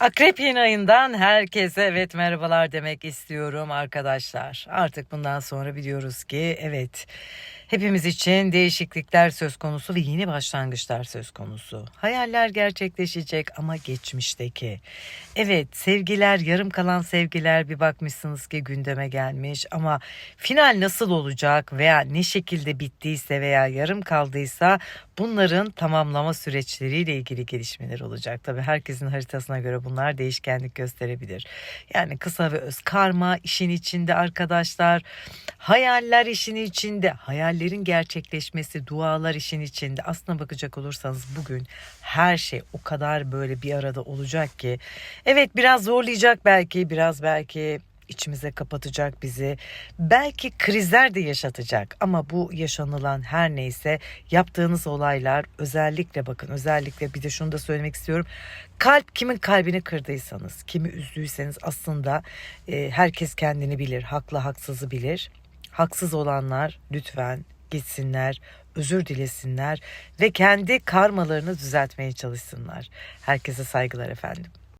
Akrep yeni ayından herkese evet merhabalar demek istiyorum arkadaşlar. Artık bundan sonra biliyoruz ki evet hepimiz için değişiklikler söz konusu ve yeni başlangıçlar söz konusu. Hayaller gerçekleşecek ama geçmişteki. Evet sevgiler yarım kalan sevgiler bir bakmışsınız ki gündeme gelmiş ama final nasıl olacak veya ne şekilde bittiyse veya yarım kaldıysa bunların tamamlama süreçleriyle ilgili gelişmeler olacak. Tabii herkesin haritasına göre bunlar değişkenlik gösterebilir. Yani kısa ve öz karma işin içinde arkadaşlar. Hayaller işin içinde. Hayallerin gerçekleşmesi, dualar işin içinde. Aslına bakacak olursanız bugün her şey o kadar böyle bir arada olacak ki. Evet biraz zorlayacak belki, biraz belki içimize kapatacak bizi. Belki krizler de yaşatacak ama bu yaşanılan her neyse yaptığınız olaylar özellikle bakın özellikle bir de şunu da söylemek istiyorum. Kalp kimin kalbini kırdıysanız, kimi üzdüyseniz aslında e, herkes kendini bilir, haklı haksızı bilir. Haksız olanlar lütfen gitsinler, özür dilesinler ve kendi karmalarını düzeltmeye çalışsınlar. Herkese saygılar efendim.